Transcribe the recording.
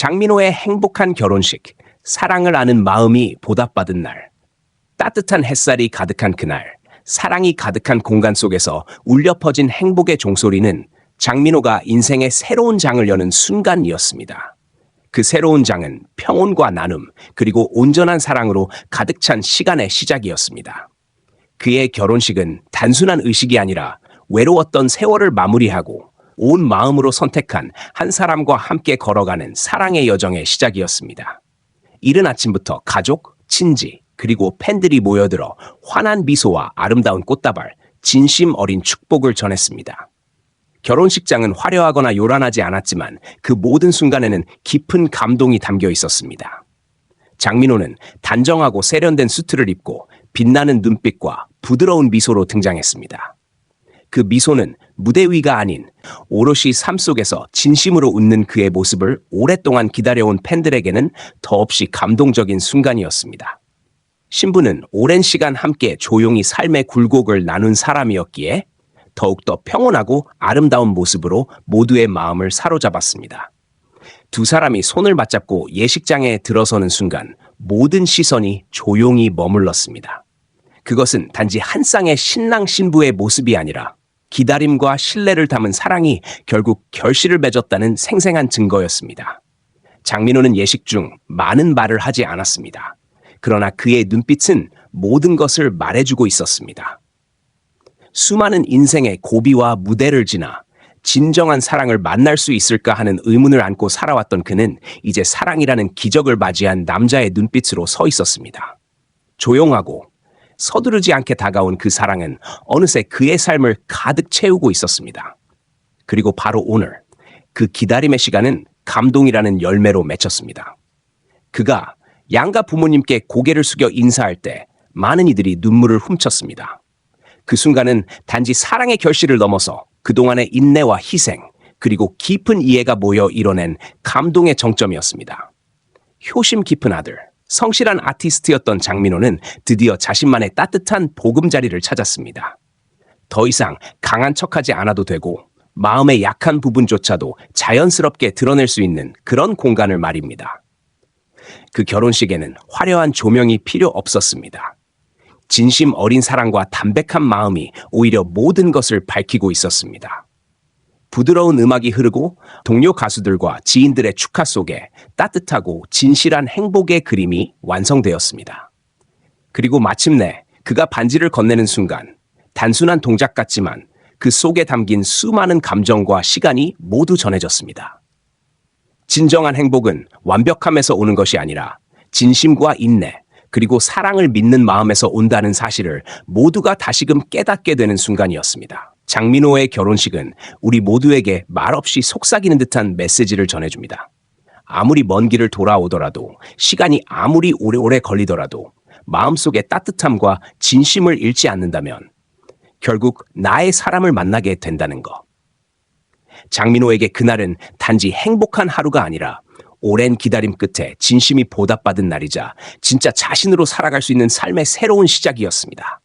장민호의 행복한 결혼식, 사랑을 아는 마음이 보답받은 날. 따뜻한 햇살이 가득한 그날, 사랑이 가득한 공간 속에서 울려 퍼진 행복의 종소리는 장민호가 인생의 새로운 장을 여는 순간이었습니다. 그 새로운 장은 평온과 나눔, 그리고 온전한 사랑으로 가득 찬 시간의 시작이었습니다. 그의 결혼식은 단순한 의식이 아니라 외로웠던 세월을 마무리하고 온 마음으로 선택한 한 사람과 함께 걸어가는 사랑의 여정의 시작이었습니다. 이른 아침부터 가족, 친지, 그리고 팬들이 모여들어 환한 미소와 아름다운 꽃다발, 진심 어린 축복을 전했습니다. 결혼식장은 화려하거나 요란하지 않았지만 그 모든 순간에는 깊은 감동이 담겨 있었습니다. 장민호는 단정하고 세련된 수트를 입고 빛나는 눈빛과 부드러운 미소로 등장했습니다. 그 미소는 무대 위가 아닌 오롯이 삶 속에서 진심으로 웃는 그의 모습을 오랫동안 기다려온 팬들에게는 더없이 감동적인 순간이었습니다. 신부는 오랜 시간 함께 조용히 삶의 굴곡을 나눈 사람이었기에 더욱더 평온하고 아름다운 모습으로 모두의 마음을 사로잡았습니다. 두 사람이 손을 맞잡고 예식장에 들어서는 순간 모든 시선이 조용히 머물렀습니다. 그것은 단지 한 쌍의 신랑 신부의 모습이 아니라 기다림과 신뢰를 담은 사랑이 결국 결실을 맺었다는 생생한 증거였습니다. 장민호는 예식 중 많은 말을 하지 않았습니다. 그러나 그의 눈빛은 모든 것을 말해주고 있었습니다. 수많은 인생의 고비와 무대를 지나 진정한 사랑을 만날 수 있을까 하는 의문을 안고 살아왔던 그는 이제 사랑이라는 기적을 맞이한 남자의 눈빛으로 서 있었습니다. 조용하고 서두르지 않게 다가온 그 사랑은 어느새 그의 삶을 가득 채우고 있었습니다. 그리고 바로 오늘 그 기다림의 시간은 감동이라는 열매로 맺혔습니다. 그가 양가 부모님께 고개를 숙여 인사할 때 많은 이들이 눈물을 훔쳤습니다. 그 순간은 단지 사랑의 결실을 넘어서 그동안의 인내와 희생, 그리고 깊은 이해가 모여 이뤄낸 감동의 정점이었습니다. 효심 깊은 아들, 성실한 아티스트였던 장민호는 드디어 자신만의 따뜻한 보금자리를 찾았습니다. 더 이상 강한 척하지 않아도 되고 마음의 약한 부분조차도 자연스럽게 드러낼 수 있는 그런 공간을 말입니다. 그 결혼식에는 화려한 조명이 필요 없었습니다. 진심 어린 사랑과 담백한 마음이 오히려 모든 것을 밝히고 있었습니다. 부드러운 음악이 흐르고 동료 가수들과 지인들의 축하 속에 따뜻하고 진실한 행복의 그림이 완성되었습니다. 그리고 마침내 그가 반지를 건네는 순간 단순한 동작 같지만 그 속에 담긴 수많은 감정과 시간이 모두 전해졌습니다. 진정한 행복은 완벽함에서 오는 것이 아니라 진심과 인내, 그리고 사랑을 믿는 마음에서 온다는 사실을 모두가 다시금 깨닫게 되는 순간이었습니다. 장민호의 결혼식은 우리 모두에게 말없이 속삭이는 듯한 메시지를 전해줍니다. 아무리 먼 길을 돌아오더라도, 시간이 아무리 오래오래 걸리더라도, 마음속의 따뜻함과 진심을 잃지 않는다면, 결국 나의 사람을 만나게 된다는 것. 장민호에게 그날은 단지 행복한 하루가 아니라 오랜 기다림 끝에 진심이 보답받은 날이자 진짜 자신으로 살아갈 수 있는 삶의 새로운 시작이었습니다.